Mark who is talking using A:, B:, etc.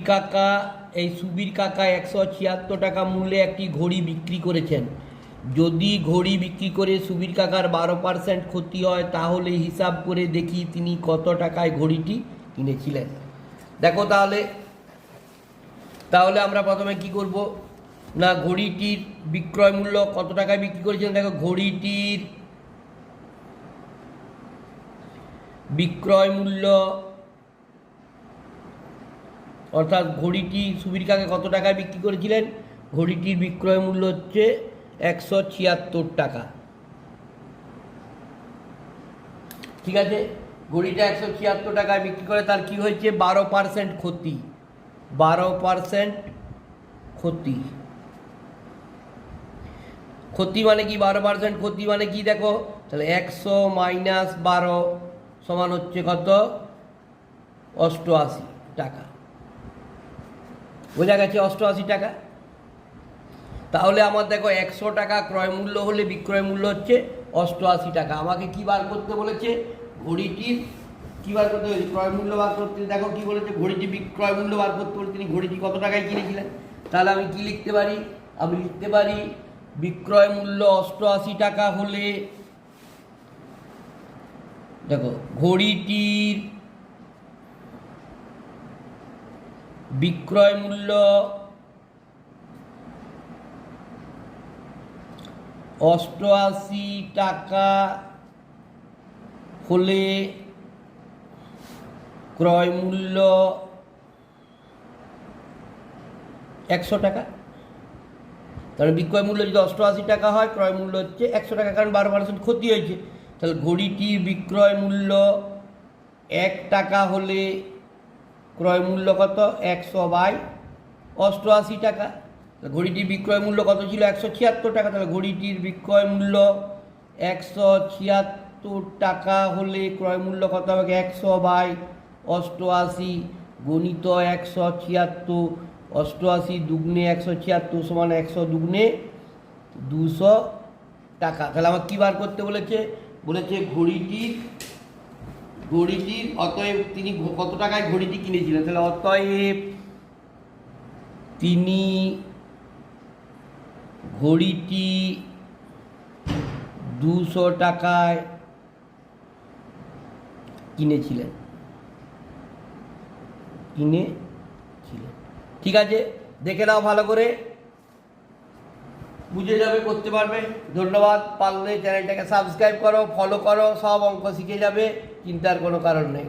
A: কাকা, এই সুবীর কাকা একশো ছিয়াত্তর টাকা মূল্যে একটি ঘড়ি বিক্রি করেছেন। যদি ঘড়ি বিক্রি করে সুবীর কাকার বারো পার্সেন্ট ক্ষতি হয়, তাহলে হিসাব করে দেখি তিনি কত টাকায় ঘড়িটি কিনেছিলেন। দেখো তাহলে তাহলে আমরা প্রথমে কি করব? না, ঘড়িটির বিক্রয় মূল্য কত টাকায় বিক্রি করেছিলেন দেখো, ঘড়িটির বিক্রয় মূল্য অর্থাৎ ঘড়িটি সুবীর কাকে কত টাকায় বিক্রি করেছিলেন? ঘড়িটির বিক্রয় মূল্য হচ্ছে একশো ছিয়াত্তর টাকা। ঠিক আছে? ঘড়িটা একশো ছিয়াত্তর টাকায় বিক্রি করে তার কি হয়েছে? বারো পার্সেন্ট ক্ষতি। বারো পার্সেন্ট ক্ষতি। ক্ষতি মানে কি? বারো পার্সেন্ট ক্ষতি মানে কি দেখো? তাহলে একশো মাইনাস বারো সমান হচ্ছে কত? অষ্টআশি টাকা। বোঝা গেছে অষ্টআশি টাকা? তাহলে আমার দেখো একশো টাকা ক্রয় মূল্য হলে বিক্রয় মূল্য হচ্ছে অষ্টআশি টাকা। আমাকে কি বার করতে বলেছে? ঘড়িটির কি বার করতে বলেছে? ক্রয় মূল্য বার করতে দেখো কি বলেছে? ঘড়িটি বিক্রয় মূল্য বার করতে বলে তিনি ঘড়িটি কত টাকায় কিনেছিলেন? তাহলে আমি কি লিখতে পারি? আমি লিখতে পারি বিক্রয় মূল্য অষ্টআশি টাকা হলে দেখো, ঘড়িটির বিক্রয় মূল্য অষ্টআশি টাকা হলে ক্রয় মূল্য একশো টাকা। তাহলে বিক্রয় মূল্য যদি অষ্টআশি টাকা হয়, ক্রয় মূল্য হচ্ছে একশো টাকা, কারণ বারো পার্সেন্ট ক্ষতি হয়েছে। তাহলে ঘড়িটির বিক্রয় মূল্য এক টাকা হলে ক্রয় মূল্য কত? একশো বাই অষ্টআশি টাকা। ঘড়িটির বিক্রয় মূল্য কত ছিল? একশো ছিয়াত্তর টাকা। তাহলে ঘড়িটির বিক্রয় মূল্য একশো ছিয়াত্তর টাকা হলে ক্রয় মূল্য কত হবে? একশো বাই অষ্টআশি গণিত একশো ছিয়াত্তর। অষ্টআশি দুগ্নে একশো ছিয়াত্তর সমান একশো দুগ্নে দুশো টাকা। তাহলে আমার কী বার করতে বলেছে? বলেছে ঘড়িটির ঘড়িটির অতএব তিনি কত টাকায় ঘড়িটি কিনেছিলেন? তাহলে অতএব তিনি ঘড়িটি দুশো টাকায় কিনেছিলেন। কিনেছিলেন। ঠিক আছে? দেখে নাও ভালো করে। বুঝে যাবে, করতে পারবে। ধন্যবাদ, পারলে চ্যানেলটাকে সাবস্ক্রাইব করো ফলো করো, সব অঙ্ক শিখে যাবে, চিন্তার কোনো কারণ নেই।